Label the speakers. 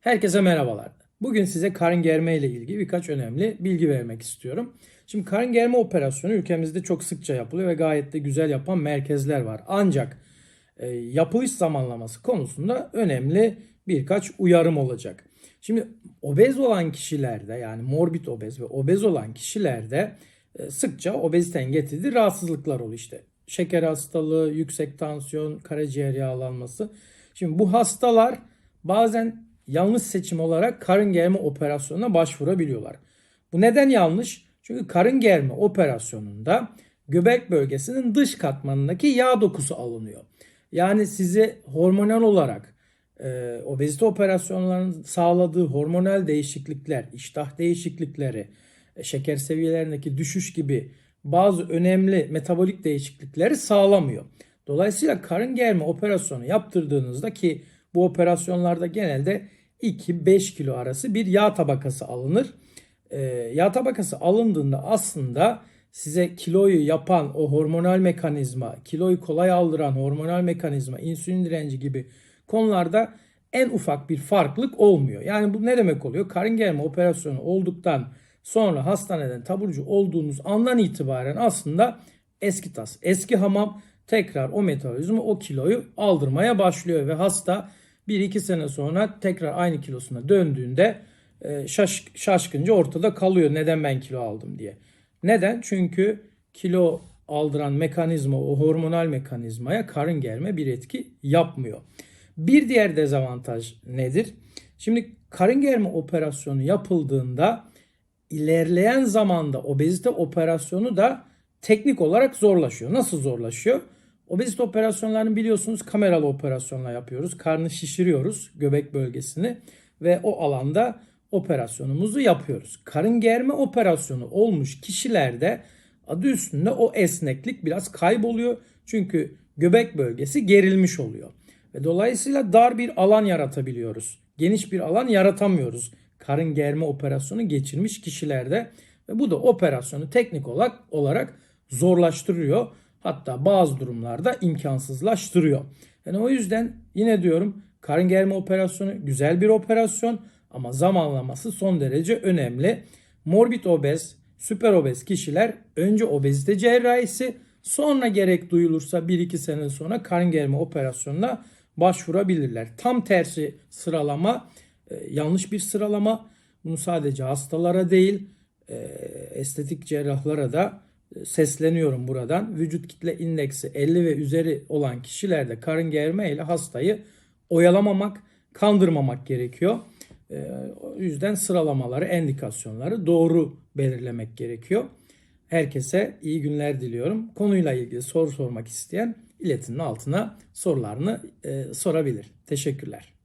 Speaker 1: Herkese merhabalar. Bugün size karın germe ile ilgili birkaç önemli bilgi vermek istiyorum. Şimdi karın germe operasyonu ülkemizde çok sıkça yapılıyor ve gayet de güzel yapan merkezler var. Ancak e, yapılış zamanlaması konusunda önemli birkaç uyarım olacak. Şimdi obez olan kişilerde yani morbid obez ve obez olan kişilerde e, sıkça obeziten getirdiği rahatsızlıklar oluyor işte. Şeker hastalığı, yüksek tansiyon, karaciğer yağlanması. Şimdi bu hastalar bazen yanlış seçim olarak karın germe operasyonuna başvurabiliyorlar. Bu neden yanlış? Çünkü karın germe operasyonunda göbek bölgesinin dış katmanındaki yağ dokusu alınıyor. Yani size hormonal olarak e, obezite operasyonlarının sağladığı hormonal değişiklikler, iştah değişiklikleri, e, şeker seviyelerindeki düşüş gibi bazı önemli metabolik değişiklikleri sağlamıyor. Dolayısıyla karın germe operasyonu yaptırdığınızda ki bu operasyonlarda genelde 2-5 kilo arası bir yağ tabakası alınır. Ee, yağ tabakası alındığında aslında size kiloyu yapan o hormonal mekanizma, kiloyu kolay aldıran hormonal mekanizma, insülin direnci gibi konularda en ufak bir farklılık olmuyor. Yani bu ne demek oluyor? Karın germe operasyonu olduktan sonra hastaneden taburcu olduğunuz andan itibaren aslında eski tas, eski hamam tekrar o metabolizma o kiloyu aldırmaya başlıyor ve hasta 1-2 sene sonra tekrar aynı kilosuna döndüğünde e, şaş, şaşkınca ortada kalıyor neden ben kilo aldım diye. Neden? Çünkü kilo aldıran mekanizma o hormonal mekanizmaya karın germe bir etki yapmıyor. Bir diğer dezavantaj nedir? Şimdi karın germe operasyonu yapıldığında ilerleyen zamanda obezite operasyonu da teknik olarak zorlaşıyor. Nasıl zorlaşıyor? Obezite operasyonlarını biliyorsunuz kameralı operasyonla yapıyoruz. Karnı şişiriyoruz göbek bölgesini ve o alanda operasyonumuzu yapıyoruz. Karın germe operasyonu olmuş kişilerde adı üstünde o esneklik biraz kayboluyor. Çünkü göbek bölgesi gerilmiş oluyor. Ve dolayısıyla dar bir alan yaratabiliyoruz. Geniş bir alan yaratamıyoruz. Karın germe operasyonu geçirmiş kişilerde ve bu da operasyonu teknik olarak olarak zorlaştırıyor. Hatta bazı durumlarda imkansızlaştırıyor. Yani o yüzden yine diyorum karın germe operasyonu güzel bir operasyon ama zamanlaması son derece önemli. Morbid obez, süper obez kişiler önce obezite cerrahisi sonra gerek duyulursa 1-2 sene sonra karın germe operasyonuna başvurabilirler. Tam tersi sıralama e, yanlış bir sıralama. Bunu sadece hastalara değil e, estetik cerrahlara da sesleniyorum buradan. Vücut kitle indeksi 50 ve üzeri olan kişilerde karın germe ile hastayı oyalamamak, kandırmamak gerekiyor. Ee, o yüzden sıralamaları, endikasyonları doğru belirlemek gerekiyor. Herkese iyi günler diliyorum. Konuyla ilgili soru sormak isteyen iletinin altına sorularını e, sorabilir. Teşekkürler.